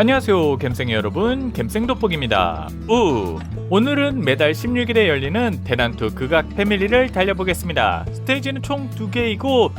안녕하세요 갬생이 여러분. 갬생돋보기입니다. 우! 오늘은 매달 16일에 열리는 대난투 극악 패밀리를 달려보겠습니다. 스테이지는 총 2개이고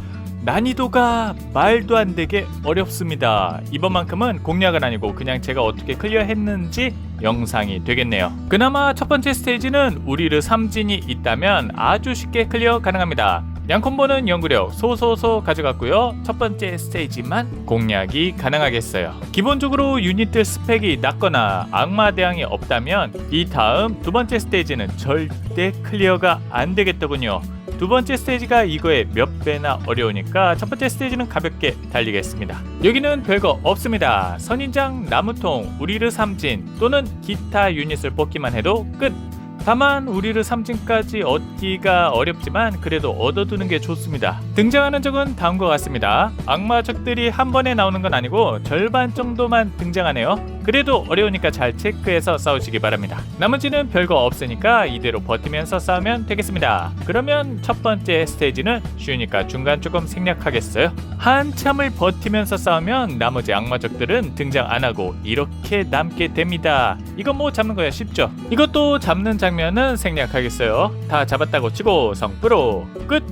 난이도가 말도 안 되게 어렵습니다. 이번만큼은 공략은 아니고 그냥 제가 어떻게 클리어 했는지 영상이 되겠네요. 그나마 첫 번째 스테이지는 우리르 3진이 있다면 아주 쉽게 클리어 가능합니다 양콤보는 연구력 소소소 가져갔고요. 첫 번째 스테이지만 공략이 가능하겠어요. 기본적으로 유닛들 스펙이 낮거나 악마 대항이 없다면 이 다음 두 번째 스테이지는 절대 클리어가 안 되겠더군요. 두 번째 스테이지가 이거에 몇 배나 어려우니까 첫 번째 스테이지는 가볍게 달리겠습니다. 여기는 별거 없습니다. 선인장, 나무통, 우리르 삼진 또는 기타 유닛을 뽑기만 해도 끝! 다만 우리를 삼진까지 얻기가 어렵지만 그래도 얻어두는 게 좋습니다. 등장하는 적은 다음과 같습니다. 악마 적들이 한 번에 나오는 건 아니고 절반 정도만 등장하네요. 그래도 어려우니까 잘 체크해서 싸우시기 바랍니다. 나머지는 별거 없으니까 이대로 버티면서 싸우면 되겠습니다. 그러면 첫 번째 스테이지는 쉬우니까 중간 조금 생략하겠어요. 한참을 버티면서 싸우면 나머지 악마적들은 등장 안 하고 이렇게 남게 됩니다. 이건 뭐 잡는 거야 쉽죠? 이것도 잡는 장면은 생략하겠어요. 다 잡았다고 치고 성프로 끝.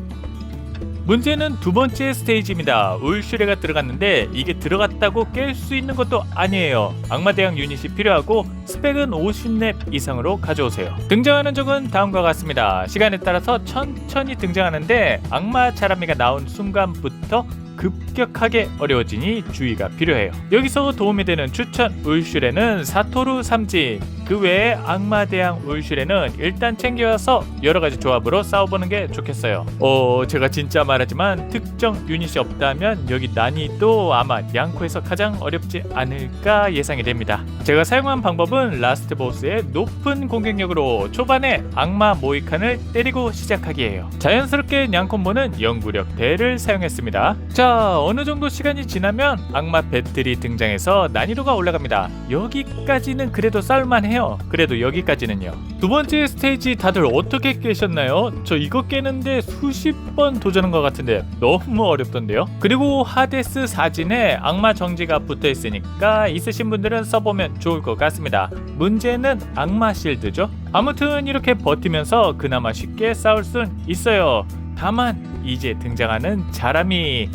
문제는 두 번째 스테이지입니다. 울슈레가 들어갔는데 이게 들어갔다고 깰 수 있는 것도 아니에요. 악마 대항 유닛이 필요하고 스펙은 50렙 이상으로 가져오세요. 등장하는 적은 다음과 같습니다. 시간에 따라서 천천히 등장하는데 악마 자라미가 나온 순간부터 급격하게 어려워지니 주의가 필요해요. 여기서 도움이 되는 추천 울슈레는 사토루 삼진 그 외에 악마 대항 울슈레는 일단 챙겨와서 여러 가지 조합으로 싸워보는 게 좋겠어요. 어 제가 진짜 말하지만 특정 유닛이 없다면 여기 난이도 아마 양코에서 가장 어렵지 않을까 예상이 됩니다. 제가 사용한 방법은 라스트 보스의 높은 공격력으로 초반에 악마 모이칸을 때리고 시작하기예요. 자연스럽게 냥콤보는 연구력 대를 사용했습니다. 자 어느 정도 시간이 지나면 악마 배틀이 등장해서 난이도가 올라갑니다. 여기까지는 그래도 쌀만해요. 그래도 여기까지는요. 두 번째 스테이지 다들 어떻게 깨셨나요? 저 이거 깨는데 수십 번 도전한 것 같은데 너무 어렵던데요. 그리고 하데스 사진에 악마 정지가 붙어 있으니까 있으신 분들은 써보면 좋을 것 같습니다. 문제는 악마 실드죠. 아무튼 이렇게 버티면서 그나마 쉽게 싸울 순 있어요. 다만 이제 등장하는 자람이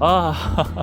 아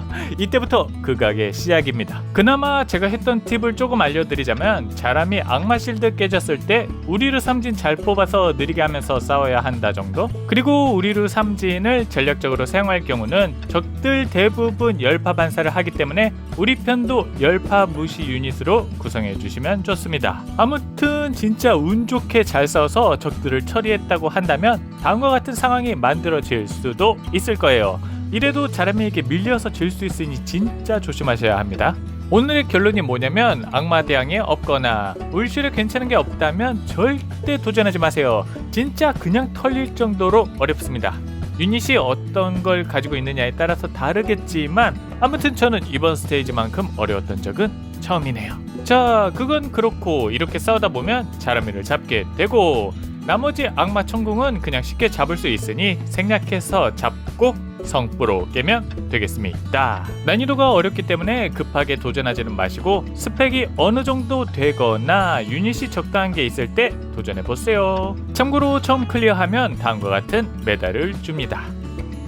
이때부터 극악의 시작입니다. 그나마 제가 했던 팁을 조금 알려드리자면 자람이 악마 실드 깨졌을 때 우리르 삼진 잘 뽑아서 느리게 하면서 싸워야 한다 정도. 그리고 우리르 삼진을 전략적으로 사용할 경우는 적들 대부분 열파 반사를 하기 때문에 우리 편도 열파 무시 유닛으로 구성해 주시면 좋습니다. 아무튼 진짜 운 좋게 잘 싸워서 적들을 처리했다고 한다면 다음과 같은 상황이 만들어질 수도 있을 거예요. 이래도 자람이에게 밀려서 질 수 있으니 진짜 조심하셔야 합니다. 오늘의 결론이 뭐냐면 악마 대항에 없거나 울실에 괜찮은 게 없다면 절대 도전하지 마세요. 진짜 그냥 털릴 정도로 어렵습니다. 유닛이 어떤 걸 가지고 있느냐에 따라서 다르겠지만 아무튼 저는 이번 스테이지만큼 어려웠던 적은 처음이네요. 자, 그건 그렇고 이렇게 싸우다 보면 자라미를 잡게 되고 나머지 악마 천궁은 그냥 쉽게 잡을 수 있으니 생략해서 잡고 성부로 깨면 되겠습니다. 난이도가 어렵기 때문에 급하게 도전하지는 마시고 스펙이 어느 정도 되거나 유닛이 적당한 게 있을 때 도전해 보세요. 참고로 처음 클리어하면 다음과 같은 메달을 줍니다.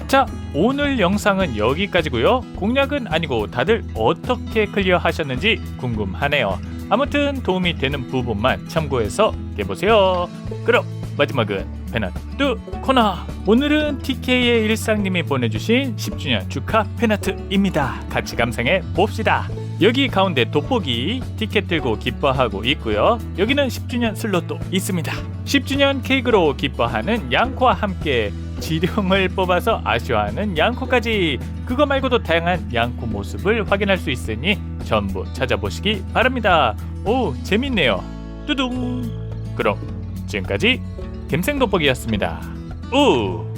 자, 오늘 영상은 여기까지고요. 공략은 아니고 다들 어떻게 클리어 하셨는지 궁금하네요. 아무튼 도움이 되는 부분만 참고해서 깨보세요. 그럼 마지막은 페나트 코너. 오늘은 TK의 일상님이 보내주신 10주년 축하 페나트입니다. 같이 감상해 봅시다. 여기 가운데 돋보기 티켓 들고 기뻐하고 있고요. 여기는 10주년 슬롯도 있습니다. 10주년 케이크로 기뻐하는 양코와 함께 지령을 뽑아서 아쉬워하는 양코까지 그거 말고도 다양한 양코 모습을 확인할 수 있으니 전부 찾아보시기 바랍니다. 오 재밌네요. 뚜둥. 그럼 지금까지 갬생 돋보기였습니다. 우.